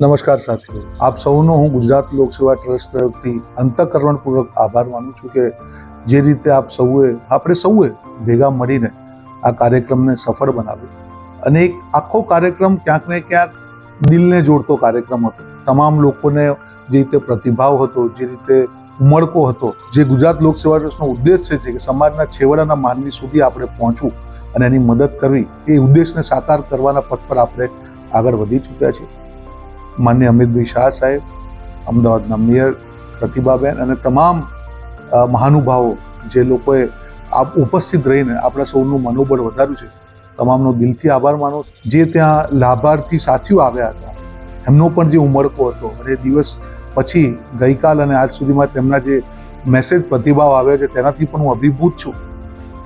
નમસ્કાર સાથીઓ આપ સૌનો હું ગુજરાત લોકસેવા ટ્રસ્ટ તરફથી અંતઃકરણપૂર્વક આભાર માનું છું કે જે રીતે આપ સૌએ, આપણે સૌએ ભેગા મળીને આ કાર્યક્રમને સફળ બનાવ્યો. અને એક આખો કાર્યક્રમ ક્યાંક ને ક્યાંક દિલને જોડતો કાર્યક્રમ હતો. તમામ લોકોને જે રીતે પ્રતિભાવ હતો, જે રીતે ઉમળકો હતો, જે ગુજરાત લોકસેવા ટ્રસ્ટનો ઉદ્દેશ છે કે સમાજના છેવાડાના માનવી સુધી આપણે પહોંચવું અને એની મદદ કરવી, એ ઉદ્દેશને સાકાર કરવાના પથ પર આપણે આગળ વધી ચૂક્યા છીએ. માન્ય અમિતભાઈ શાહ સાહેબ, અમદાવાદના મેયર પ્રતિભાબેન અને તમામ મહાનુભાવો જે લોકોએ આપ ઉપસ્થિત રહીને આપણા સૌનું મનોબળ વધાર્યું છે, તમામનો દિલથી આભાર માનો જે ત્યાં લાભાર્થી સાથીઓ આવ્યા હતા, એમનો પણ જે ઉમળકો હતો અને દિવસ પછી ગઈકાલ અને આજ સુધીમાં તેમના જે મેસેજ પ્રતિભાવ આવ્યો છે, તેનાથી પણ હું અભિભૂત છું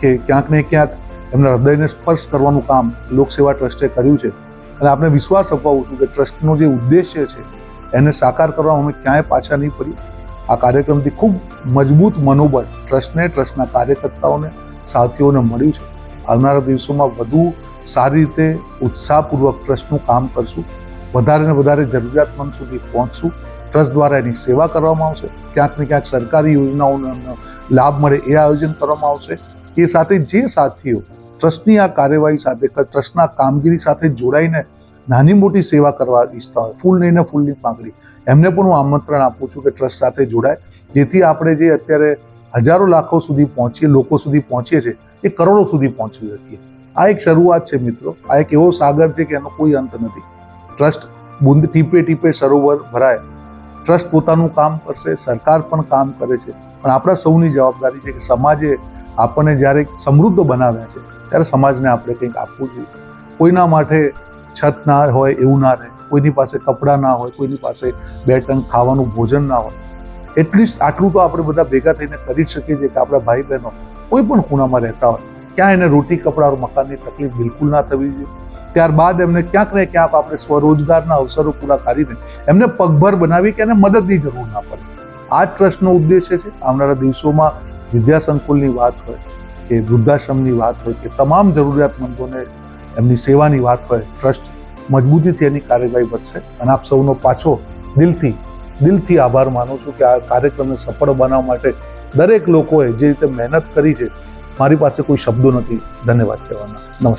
કે ક્યાંક ને ક્યાંક એમના હૃદયને સ્પર્શ કરવાનું કામ લોકસેવા ટ્રસ્ટે કર્યું છે. અને આપણે વિશ્વાસ અપાવું છું કે ટ્રસ્ટનો જે ઉદ્દેશ્ય છે, એને સાકાર કરવા અમે ક્યાંય પાછા નહીં પડી આ કાર્યક્રમથી ખૂબ મજબૂત મનોબળ ટ્રસ્ટને, ટ્રસ્ટના કાર્યકર્તાઓને, સાથીઓને મળ્યું છે. આવનારા દિવસોમાં વધુ સારી રીતે ઉત્સાહપૂર્વક ટ્રસ્ટનું કામ કરશું. વધારે ને વધારે જરૂરિયાતમંદ સુધી પહોંચશું. ટ્રસ્ટ દ્વારા એની સેવા કરવામાં આવશે. ક્યાંક ને ક્યાંક સરકારી યોજનાઓનો લાભ મળે એ આયોજન કરવામાં આવશે. એ સાથે જે સાથીઓ ટ્રસ્ટની આ કાર્યવાહી સાથે ટ્રસ્ટના કામગીરી સાથે જોડાઈને નાની મોટી સેવા કરવા ઈચ્છતા હોય, ફૂલ નહીં ને ફૂલની પાંખડી એમને પણ હું આમંત્રણ આપું છું કે ટ્રસ્ટ સાથે જોડાય, જેથી આપણે જે અત્યારે હજારો લાખો સુધી પહોંચીએ, લોકો સુધી પહોંચીએ છીએ, એ કરોડો સુધી પહોંચી શકીએ. આ એક શરૂઆત છે મિત્રો, આ એક એવો સાગર છે કે એનો કોઈ અંત નથી. ટ્રસ્ટ બુંદ ટીપે ટીપે સરોવર ભરાય. ટ્રસ્ટ પોતાનું કામ કરશે, સરકાર પણ કામ કરે છે. પણ આપણા સૌની જવાબદારી છે કે સમાજે આપણને જ્યારે સમૃદ્ધ બનાવ્યા છે ત્યારે સમાજને આપણે કંઈક આપવું જોઈએ. કોઈના માટે છત ના હોય એવું ના રહે. કોઈની પાસે કપડાં ના હોય, કોઈની પાસે બે ટંક ખાવાનું ભોજન ના હોય. એટલીસ્ટ આટલું તો આપણે બધા ભેગા થઈને કરી શકીએ છીએ કે આપણા ભાઈ બહેનો કોઈ પણ ખૂણામાં રહેતા હોય. ક્યાં એને રોટી, કપડા મકાનની તકલીફ બિલકુલ ના થવી જોઈએ. ત્યારબાદ એમને ક્યાંક ને ક્યાંક આપણે સ્વરોજગારના અવસરો પૂરા કરીને એમને પગભર બનાવી કે એને મદદની જરૂર ના પડે. આ ટ્રસ્ટનો ઉદ્દેશ્ય છે. આવનારા દિવસોમાં વિદ્યા સંકુલની વાત હોય કે વૃદ્ધાશ્રમની વાત હોય કે તમામ જરૂરિયાતમંદોને એમની સેવાની વાત હોય, ટ્રસ્ટ મજબૂતીથી એની કાર્યવાહી વધશે. અને આપ સૌનો પાછો દિલથી દિલથી આભાર માનું છું કે આ કાર્યક્રમને સફળ બનાવવા માટે દરેક લોકોએ જે રીતે મહેનત કરી છે, મારી પાસે કોઈ શબ્દો નથી. ધન્યવાદ કહેવાના નમસ્કાર.